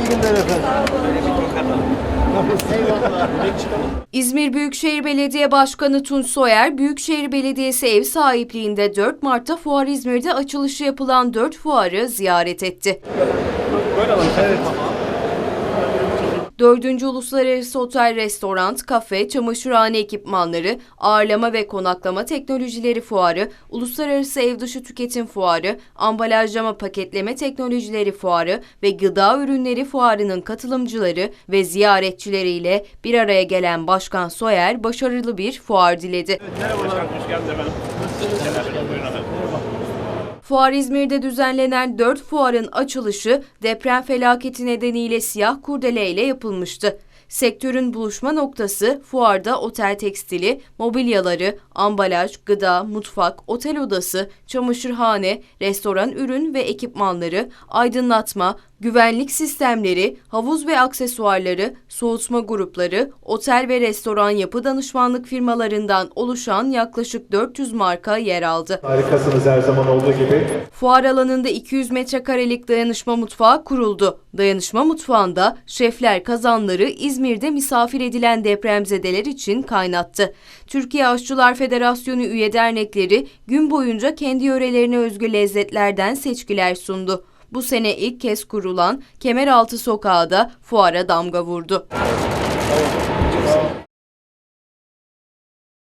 İyi günler efendim. İzmir Büyükşehir Belediye Başkanı Tunç Soyer, Büyükşehir Belediyesi ev sahipliğinde 4 Mart'ta Fuar İzmir'de açılışı yapılan 4 fuarı ziyaret etti. Evet. 4. Uluslararası Otel, Restoran, Kafe, Çamaşırhane Ekipmanları, Ağırlama ve Konaklama Teknolojileri Fuarı, Uluslararası Ev Dışı Tüketim Fuarı, Ambalajlama Paketleme Teknolojileri Fuarı ve Gıda Ürünleri Fuarı'nın katılımcıları ve ziyaretçileriyle bir araya gelen Başkan Soyer başarılı bir fuar diledi. Başkan hoş geldiniz efendim. Selamünaleyküm. Buyurun efendim. Fuar İzmir'de düzenlenen 4 fuarın açılışı deprem felaketi nedeniyle siyah kurdele ile yapılmıştı. Sektörün buluşma noktası fuarda otel tekstili, mobilyaları, ambalaj, gıda, mutfak, otel odası, çamaşırhane, restoran ürün ve ekipmanları, aydınlatma, güvenlik sistemleri, havuz ve aksesuarları, soğutma grupları, otel ve restoran yapı danışmanlık firmalarından oluşan yaklaşık 400 marka yer aldı. Harikasınız her zaman olduğu gibi. Fuar alanında 200 metrekarelik dayanışma mutfağı kuruldu. Dayanışma mutfağında şefler kazanları İzmir'de misafir edilen depremzedeler için kaynattı. Türkiye Aşçılar Federasyonu üye dernekleri gün boyunca kendi yörelerine özgü lezzetlerden seçkiler sundu. Bu sene ilk kez kurulan Kemeraltı Sokağı da fuara damga vurdu.